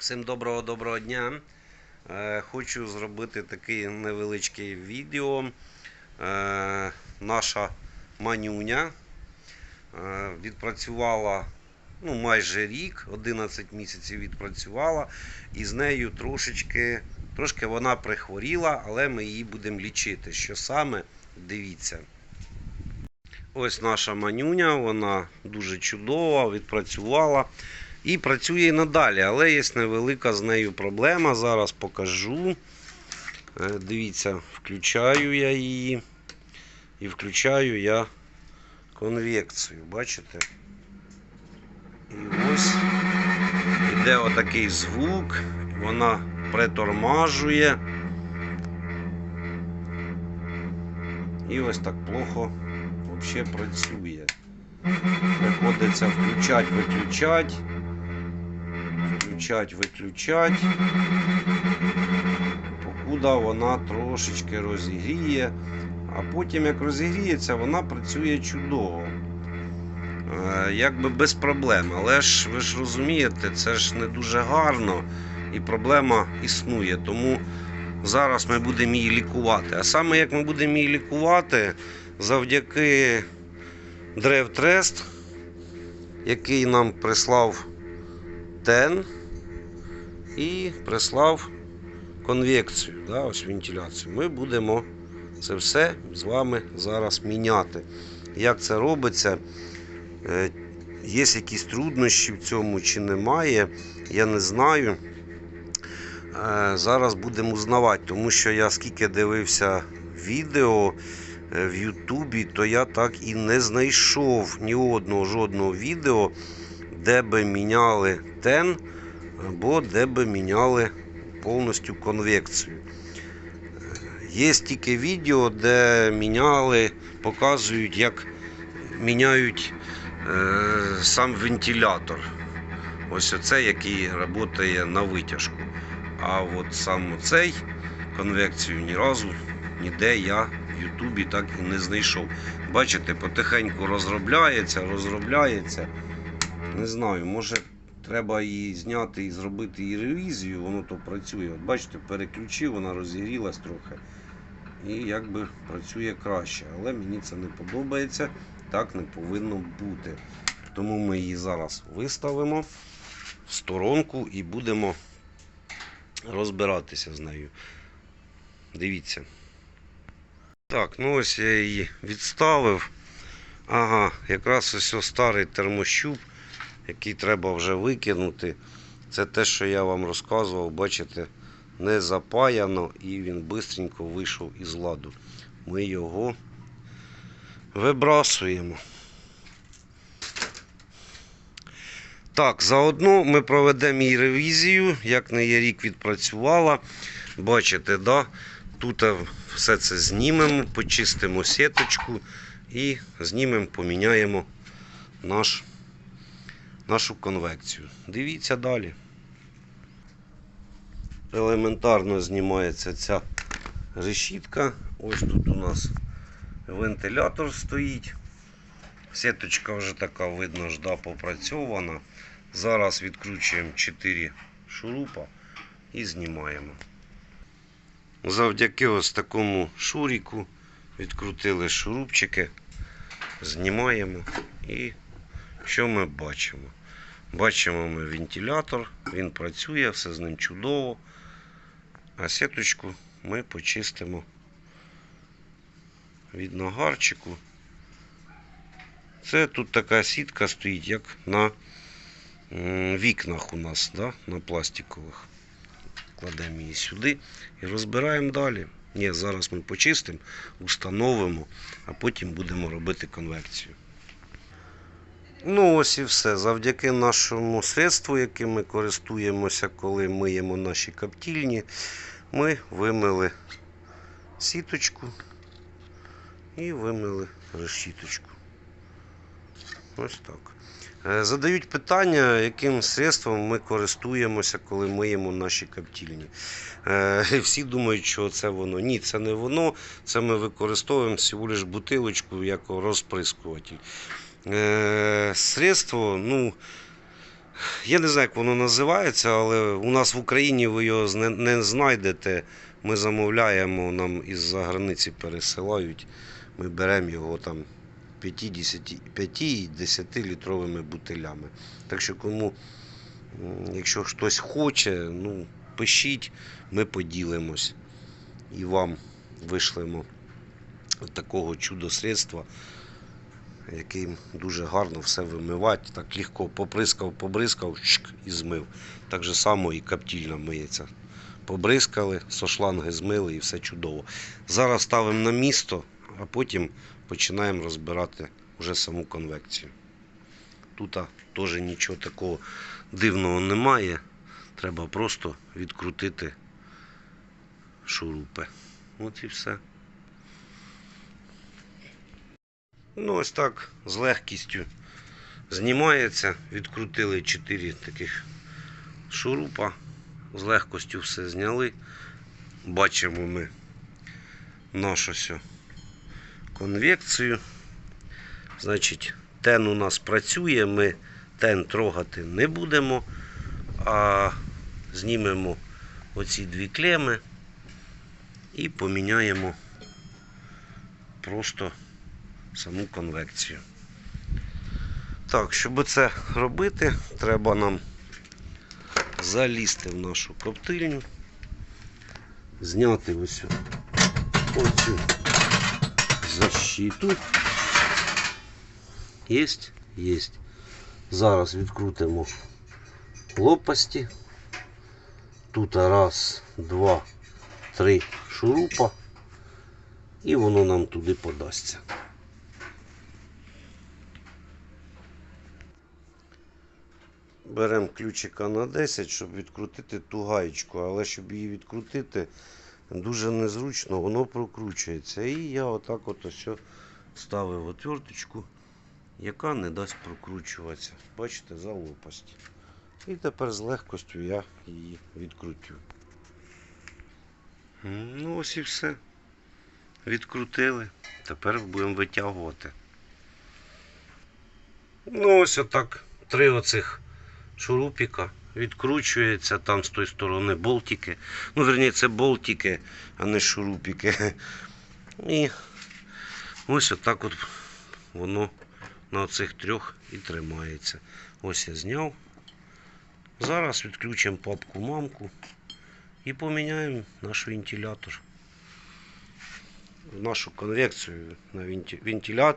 Всім доброго доброго дня. Е, Хочу зробити таке невеличке відео. Е, Наша манюня е, відпрацювала ну, майже рік, 11 місяців відпрацювала, і з нею трошечки, трошки вона прихворіла, але ми її будемо лічити. Що саме? Дивіться. Ось наша манюня, вона дуже чудова, відпрацювала. І працює і надалі, але є невелика з нею проблема. Зараз покажу. Е, Дивіться, включаю я її. І включаю я конвекцію. Бачите? І ось іде отакий звук. Вона притормажує. І ось так плохо взагалі працює. Приходиться включати, виключати включать, виключать. Покуда вона трошечки розігріє. А потім, як розігріється, вона працює чудово. Е, Якби без проблем. Але ж ви ж розумієте, це ж не дуже гарно і проблема існує. Тому зараз ми будемо її лікувати. А саме як ми будемо її лікувати, завдяки Древтрест, який нам прислав тен і прислав конвекцію, да, ось вентиляцію. Ми будемо це все з вами зараз міняти. Як це робиться? Е, Є якісь труднощі в цьому чи немає, я не знаю. Е, Зараз будемо узнавати, тому що я скільки дивився відео е, в Ютубі, то я так і не знайшов ні одного жодного відео, де би міняли тен або де би міняли повністю конвекцію. Є тільки відео, де міняли, показують, як міняють е, сам вентилятор. Ось оце, який працює на витяжку. А от сам цей конвекцію ні разу ніде я в Ютубі так і не знайшов. Бачите, потихеньку розробляється, розробляється. Не знаю, може треба її зняти і зробити її ревізію, воно то працює. От бачите, переключив, вона розігрілась трохи. І якби працює краще. Але мені це не подобається, так не повинно бути. Тому ми її зараз виставимо в сторонку і будемо розбиратися з нею. Дивіться. Так, ну ось я її відставив. Ага, якраз ось ось старий термощуп, який треба вже викинути. Це те, що я вам розказував, бачите, не запаяно і він швидко вийшов із ладу. Ми його вибрасуємо. Так, заодно ми проведемо її ревізію, як на є рік відпрацювала. Бачите, да? тут все це знімемо, почистимо сіточку і знімемо, поміняємо наш, нашу конвекцію. Дивіться далі. Елементарно знімається ця решітка. Ось тут у нас вентилятор стоїть. Сіточка вже така, видно, ж, да, попрацьована. Зараз відкручуємо 4 шурупа і знімаємо. Завдяки ось такому шуріку відкрутили шурупчики, знімаємо і що ми бачимо? Бачимо ми вентилятор, він працює, все з ним чудово. А сіточку ми почистимо від нагарчику. Це тут така сітка стоїть, як на вікнах у нас, да? на пластикових. Кладемо її сюди і розбираємо далі. Ні, зараз ми почистимо, установимо, а потім будемо робити конвекцію. Ну, ось і все. Завдяки нашому средству, яким ми користуємося, коли миємо наші коптільні, ми вимили сіточку і вимили решіточку. Ось так. Е, Задають питання, яким средством ми користуємося, коли миємо наші коптільні. Е, Всі думають, що це воно. Ні, це не воно. Це ми використовуємо всього лиш бутилочку як розприскуватель. Е, Средство, ну, Я не знаю, як воно називається, але у нас в Україні ви його зне- не знайдете. Ми замовляємо, нам із-за границі пересилають. Ми беремо його там 5-10 літровими бутилями. Так що кому, якщо хтось хоче, ну, пишіть, ми поділимось і вам вишлемо такого чудо-средства, яким дуже гарно все вимивати. Так легко поприскав, побризкав чик, і змив. Так же само і коптільна миється. Побризкали, со шланги змили і все чудово. Зараз ставимо на місто, а потім починаємо розбирати вже саму конвекцію. Тут теж нічого такого дивного немає. Треба просто відкрутити шурупи. От і все. Ну, ось так з легкістю знімається. Відкрутили 4 таких шурупа. З легкостю все зняли. Бачимо ми нашу конвекцію. Значить, тен у нас працює, ми тен трогати не будемо, а знімемо оці дві клеми і поміняємо просто саму конвекцію. Так, щоб це робити, треба нам залізти в нашу коптильню, зняти ось оцю защиту. Єсть? Єсть. Зараз відкрутимо лопасті. Тут раз, два, три шурупа. І воно нам туди подасться. Беремо ключика на 10, щоб відкрутити ту гаєчку, але щоб її відкрутити дуже незручно, воно прокручується. І я отак от ось ставив отверточку, яка не дасть прокручуватися. Бачите, за лопасть. І тепер з легкостю я її відкрутю. Ну ось і все. Відкрутили. Тепер будемо витягувати. Ну, ось отак. Три оцих шурупіка відкручується там з тої сторони болтики. Ну, верні, це болтики, а не шурупіки. І ось отак от воно на цих трьох і тримається. Ось я зняв. Зараз відключимо папку мамку і поміняємо наш вентилятор. Нашу конвекцію на вентиля...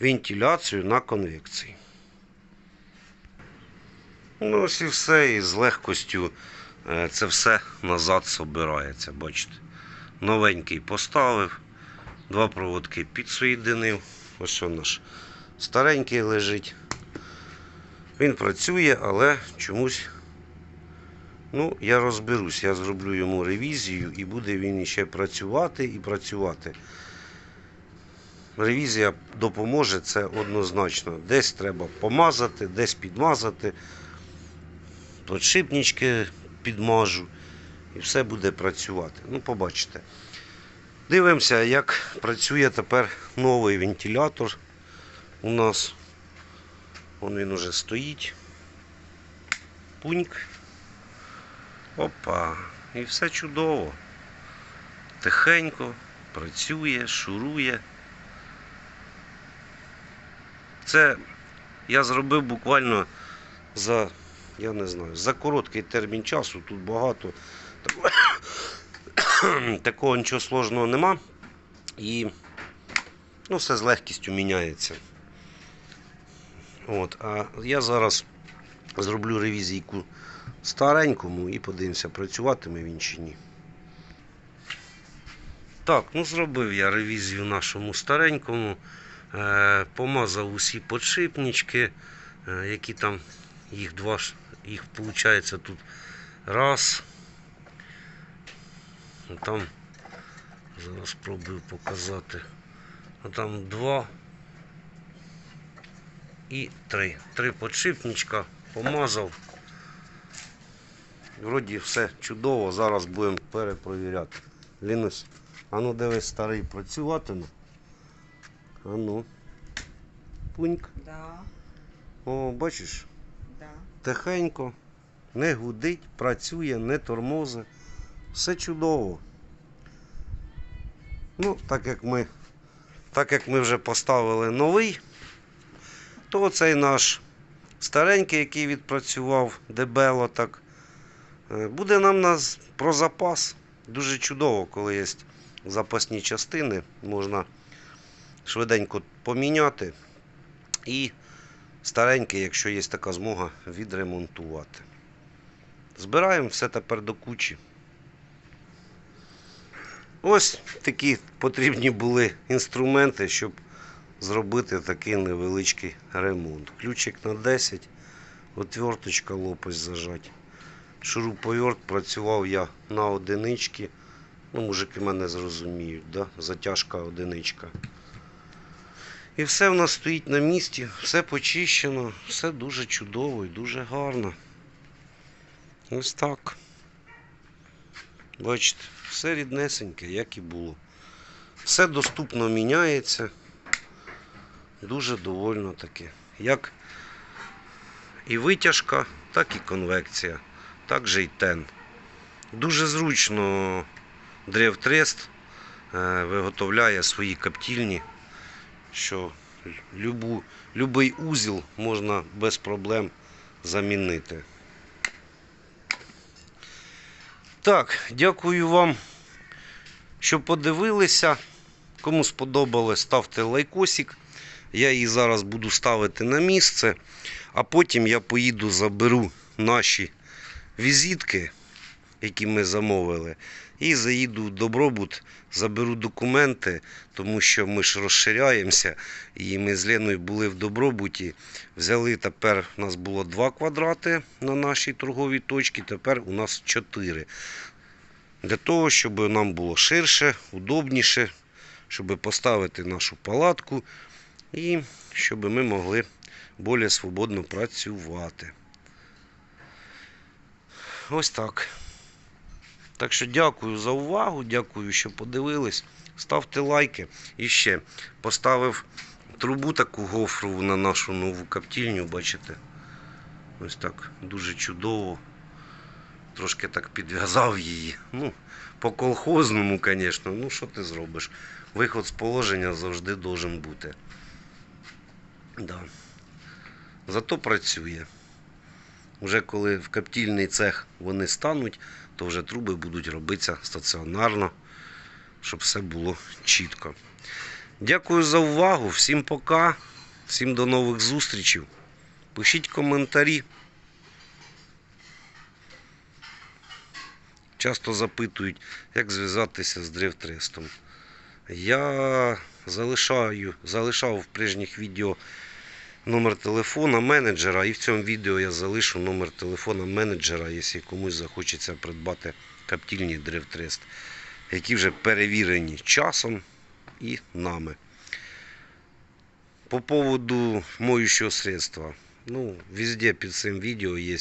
вентиляцію на конвекції. Ну, ось і все, і з легкостю е, це все назад собирається, бачите. Новенький поставив, два проводки підсоєдинив. Ось он наш старенький лежить. Він працює, але чомусь. Ну, я розберусь, я зроблю йому ревізію і буде він іще працювати і працювати. Ревізія допоможе це однозначно. Десь треба помазати, десь підмазати подшипнички підмажу і все буде працювати. Ну, побачите. Дивимося, як працює тепер новий вентилятор у нас. Вон він уже стоїть. Пуньк. Опа. І все чудово. Тихенько працює, шурує. Це я зробив буквально за я не знаю, за короткий термін часу тут багато такого, нічого сложного нема. І ну, все з легкістю міняється. От, а я зараз зроблю ревізійку старенькому і подивимося, працюватиме він чи ні. Так, ну зробив я ревізію нашому старенькому. Е, помазав усі подшипнички, е, які там їх два їх виходить тут раз. Там зараз спробую показати. А там два і три. Три подшипничка помазав. Вроді все чудово, зараз будемо перепровіряти. Лінусь, а ну дивись, старий працюватиме. А ну. Пуньк. Да. О, бачиш, Да. тихенько, не гудить, працює, не тормози. Все чудово. Ну, так як ми, так як ми вже поставили новий, то цей наш старенький, який відпрацював дебело так, е, буде нам нас про запас. Дуже чудово, коли є запасні частини, можна швиденько поміняти і старенький, якщо є така змога, відремонтувати. Збираємо все тепер до кучі. Ось такі потрібні були інструменти, щоб зробити такий невеличкий ремонт. Ключик на 10, отверточка лопасть зажать. Шуруповерт працював я на одиничці. Ну, мужики мене зрозуміють, да? затяжка одиничка. І все в нас стоїть на місці, все почищено, все дуже чудово і дуже гарно. Ось так. Бачите, все ріднесеньке, як і було. Все доступно міняється. Дуже довольно таке. Як і витяжка, так і конвекція, так же і тен. Дуже зручно Древтрест е, виготовляє свої коптільні, що любу, любий узіл можна без проблем замінити. Так, дякую вам, що подивилися. Кому сподобалось, ставте лайкосик. Я її зараз буду ставити на місце, а потім я поїду заберу наші візитки, які ми замовили, і заїду в Добробут, заберу документи, тому що ми ж розширяємося. І ми з Леною були в Добробуті. Взяли тепер у нас було два квадрати на нашій торговій точці, тепер у нас чотири. Для того, щоб нам було ширше, удобніше, щоб поставити нашу палатку і щоб ми могли більш свободно працювати. Ось так. Так що дякую за увагу, дякую, що подивились. Ставте лайки. І ще поставив трубу таку гофрову на нашу нову коптільню, бачите? Ось так дуже чудово. Трошки так підв'язав її. Ну, по колхозному, звісно. Ну, що ти зробиш? Виход з положення завжди должен бути. Да. Зато працює. Вже коли в коптільний цех вони стануть, то вже труби будуть робитися стаціонарно, щоб все було чітко. Дякую за увагу. Всім пока. Всім до нових зустрічей. Пишіть коментарі. Часто запитують, як зв'язатися з древтрестом. Я залишаю, залишав в прежніх відео номер телефона менеджера, і в цьому відео я залишу номер телефона менеджера, якщо комусь захочеться придбати коптільні древтрест, які вже перевірені часом і нами. По поводу моющего средства. Ну, везде під цим відео є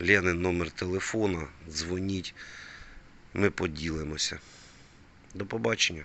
Ленин номер телефона. Дзвоніть. Ми поділимося. До побачення.